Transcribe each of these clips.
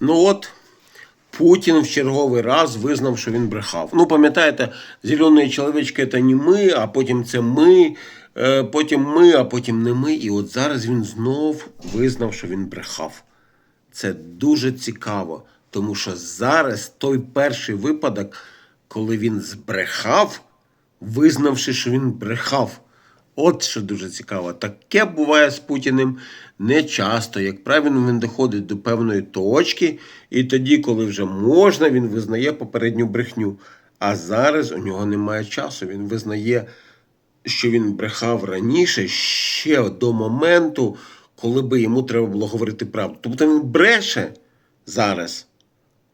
Ну от, Путін в черговий раз визнав, що він брехав. Ну, пам'ятаєте, зелені чоловічки це не ми, а потім це ми, е, потім ми, а потім не ми. І от зараз він знов визнав, що він брехав. Це дуже цікаво, тому що зараз той перший випадок, коли він збрехав, визнавши, що він брехав. От що дуже цікаво. Таке буває з Путіним не часто. Як правильно, він доходить до певної точки, і тоді, коли вже можна, він визнає попередню брехню. А зараз у нього немає часу. Він визнає, що він брехав раніше ще до моменту, коли би йому треба було говорити правду. Тобто він бреше зараз,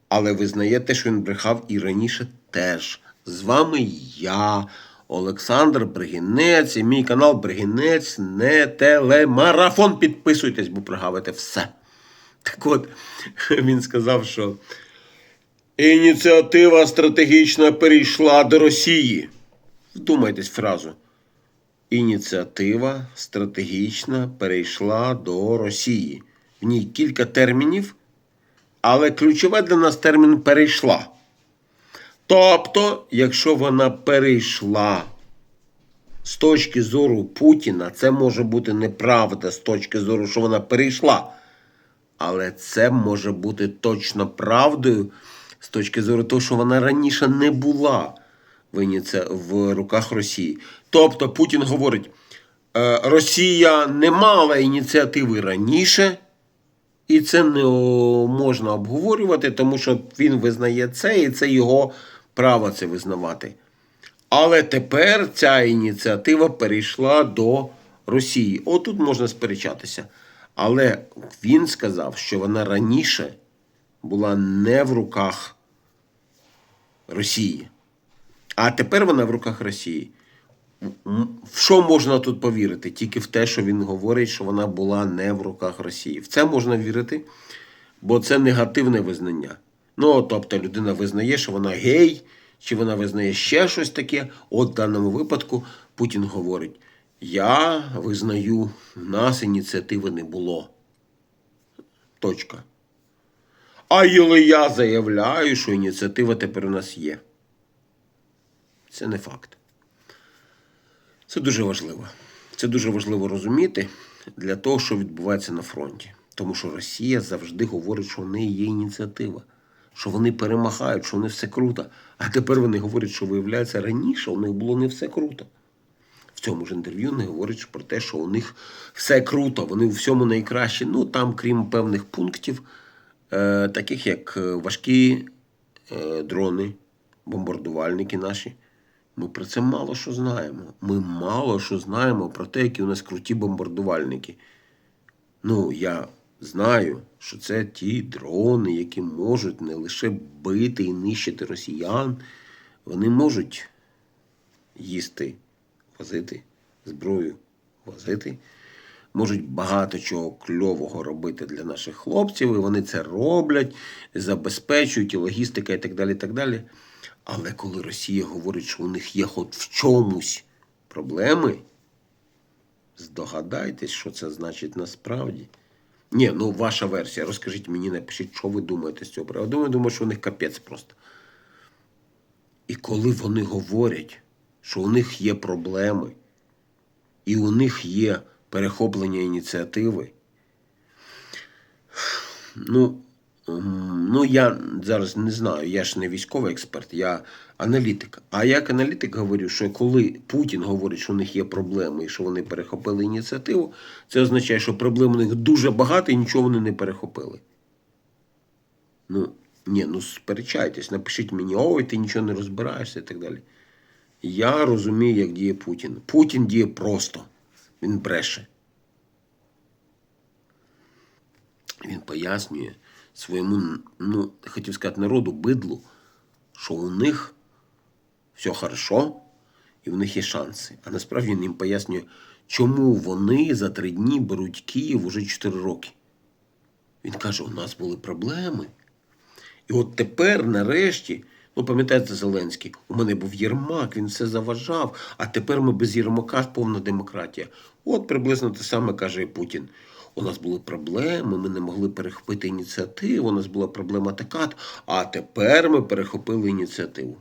але визнає те, що він брехав і раніше теж. З вами я, Олександр Бригінець, і мій канал Бригінець не телемарафон. Підписуйтесь, бо прогавите все. Так от, він сказав, що ініціатива стратегічна перейшла до Росії. Вдумайтесь фразу. Ініціатива стратегічна перейшла до Росії. В ній кілька термінів, але ключове для нас термін перейшла. Тобто, якщо вона перейшла з точки зору Путіна, це може бути неправда з точки зору, що вона перейшла. Але це може бути точно правдою з точки зору того, що вона раніше не була в, руках Росії. Тобто Путін говорить, е, Росія не мала ініціативи раніше, і це не можна обговорювати, тому що він визнає це, і це його право це визнавати. Але тепер ця ініціатива перейшла до Росії. Отут можна сперечатися. Але він сказав, що вона раніше була не в руках Росії. А тепер вона в руках Росії. В що можна тут повірити? Тільки в те, що він говорить, що вона була не в руках Росії. В це можна вірити, бо це негативне визнання. Ну, тобто людина визнає, що вона гей, чи вона визнає ще щось таке. От в даному випадку Путін говорить: Я визнаю, нас ініціативи не було. Точка. А я заявляю, що ініціатива тепер у нас є. Це не факт. Це дуже важливо. Це дуже важливо розуміти для того, що відбувається на фронті. Тому що Росія завжди говорить, що в неї є ініціатива, що вони перемагають, що вони все круто. А тепер вони говорять, що виявляється раніше у них було не все круто. В цьому ж інтерв'ю не говорять про те, що у них все круто, вони у всьому найкращі. Ну там, крім певних пунктів, е, таких як е, важкі е, дрони, бомбардувальники наші. Ми про це мало що знаємо. Ми мало що знаємо про те, які у нас круті бомбардувальники. Ну, я знаю, що це ті дрони, які можуть не лише бити і нищити росіян, вони можуть їсти, возити зброю, возити. Можуть багато чого кльового робити для наших хлопців, і вони це роблять, забезпечують і логістика, і так далі. і так далі. Але коли Росія говорить, що у них є хоч в чомусь проблеми, здогадайтесь, що це значить насправді. Ні, ну ваша версія. Розкажіть мені, напишіть, що ви думаєте з цього приводу. Я думаю, що у них капець просто. І коли вони говорять, що у них є проблеми, і у них є перехоплення ініціативи, ну, ну я зараз не знаю, я ж не військовий експерт, я аналітик. А як аналітик говорю, що коли Путін говорить, що у них є проблеми і що вони перехопили ініціативу, це означає, що проблем у них дуже багато і нічого вони не перехопили. Ну, ні, ну сперечайтесь, напишіть мені, ой, ти нічого не розбираєшся і так далі. Я розумію, як діє Путін. Путін діє просто. Він бреше. Він пояснює своєму, ну, хотів сказати, народу, бидлу, що у них все хорошо і в них є шанси. А насправді він їм пояснює, чому вони за три дні беруть Київ уже 4 роки. Він каже, у нас були проблеми. І от тепер, нарешті, ну пам'ятаєте Зеленський, у мене був Єрмак, він все заважав, а тепер ми без Єрмака повна демократія. От приблизно те саме каже і Путін. У нас були проблеми, ми не могли перехопити ініціативу, у нас була проблема така, а тепер ми перехопили ініціативу.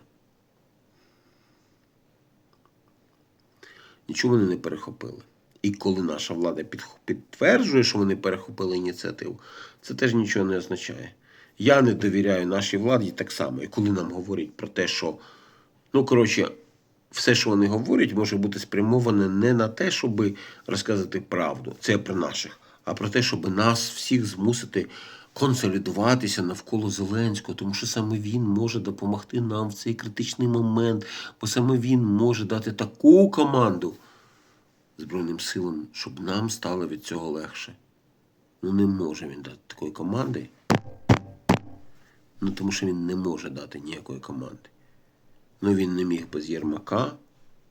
Нічого вони не перехопили. І коли наша влада підтверджує, що вони перехопили ініціативу, це теж нічого не означає. Я не довіряю нашій владі так само. І коли нам говорять про те, що, ну, коротше, все, що вони говорять, може бути спрямоване не на те, щоб розказати правду, це про наших, а про те, щоб нас всіх змусити консолідуватися навколо Зеленського, тому що саме він може допомогти нам в цей критичний момент, бо саме він може дати таку команду Збройним силам, щоб нам стало від цього легше. Ну не може він дати такої команди. Ну тому що він не може дати ніякої команди. Ну він не міг без Єрмака,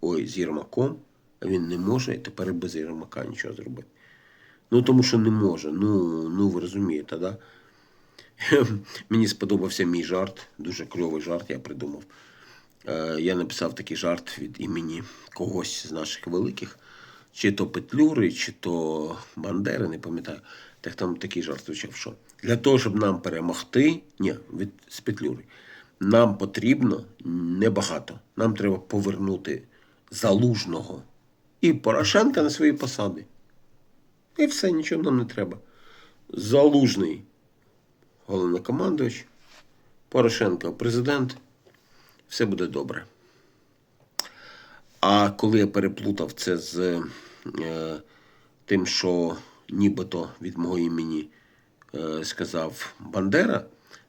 ой, з Єрмаком, а він не може і тепер без Єрмака нічого зробити. Ну тому що не може. Ну, ну ви розумієте, да? Мені сподобався мій жарт, дуже кльовий жарт, я придумав. Е, Я написав такий жарт від імені когось з наших великих, чи то Петлюри, чи то Бандери, не пам'ятаю. Так там такий жарт звучав, що для того, щоб нам перемогти, ні, від з Петлюри, нам потрібно небагато. Нам треба повернути залужного і Порошенка на свої посади. І все, нічого нам не треба. Залужний головнокомандувач, Порошенко президент, все буде добре. А коли я переплутав це з е, тим, що нібито від мого імені е, сказав Бандера,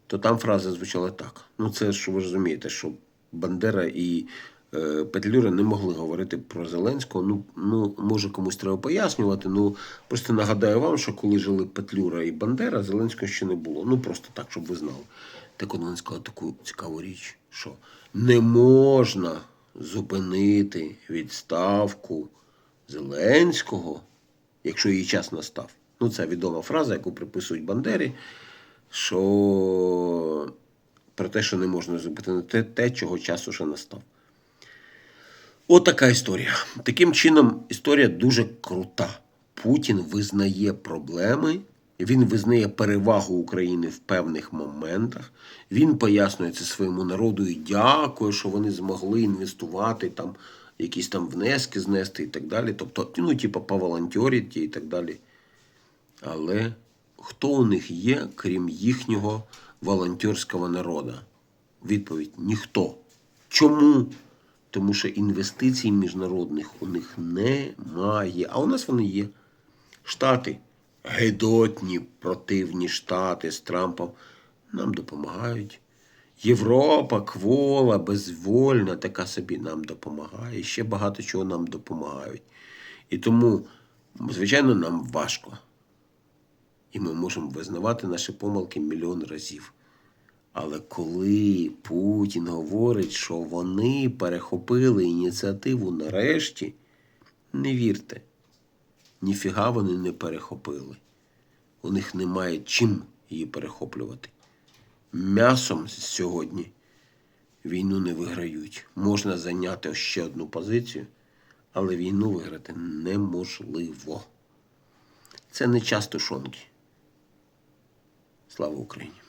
то там фраза звучала так. Ну, це ж ви розумієте, що Бандера і е, Петлюра не могли говорити про Зеленського. Ну, ну, може, комусь треба пояснювати. Ну, просто нагадаю вам, що коли жили Петлюра і Бандера, Зеленського ще не було. Ну, просто так, щоб ви знали. Так от він сказав таку цікаву річ, що не можна зупинити відставку Зеленського, якщо її час настав. Ну, це відома фраза, яку приписують Бандері, що про те, що не можна зупинити те, чого час уже настав. От історія. Таким чином, історія дуже крута. Путін визнає проблеми, він визнає перевагу України в певних моментах. Він пояснює це своєму народу і дякує, що вони змогли інвестувати там, якісь там внески знести і так далі. Тобто, ну, типу, поволонтерити і так далі. Але хто у них є, крім їхнього волонтерського народу? Відповідь ніхто. Чому? Тому що інвестицій міжнародних у них немає. А у нас вони є. Штати, гедотні, противні штати з Трампом нам допомагають. Європа, квола, безвольна, така собі нам допомагає. Ще багато чого нам допомагають. І тому, звичайно, нам важко. І ми можемо визнавати наші помилки мільйон разів. Але коли Путін говорить, що вони перехопили ініціативу нарешті, не вірте, ніфіга вони не перехопили. У них немає чим її перехоплювати. М'ясом сьогодні війну не виграють. Можна зайняти ще одну позицію, але війну виграти неможливо. Це не час тушонки. Слава Україні!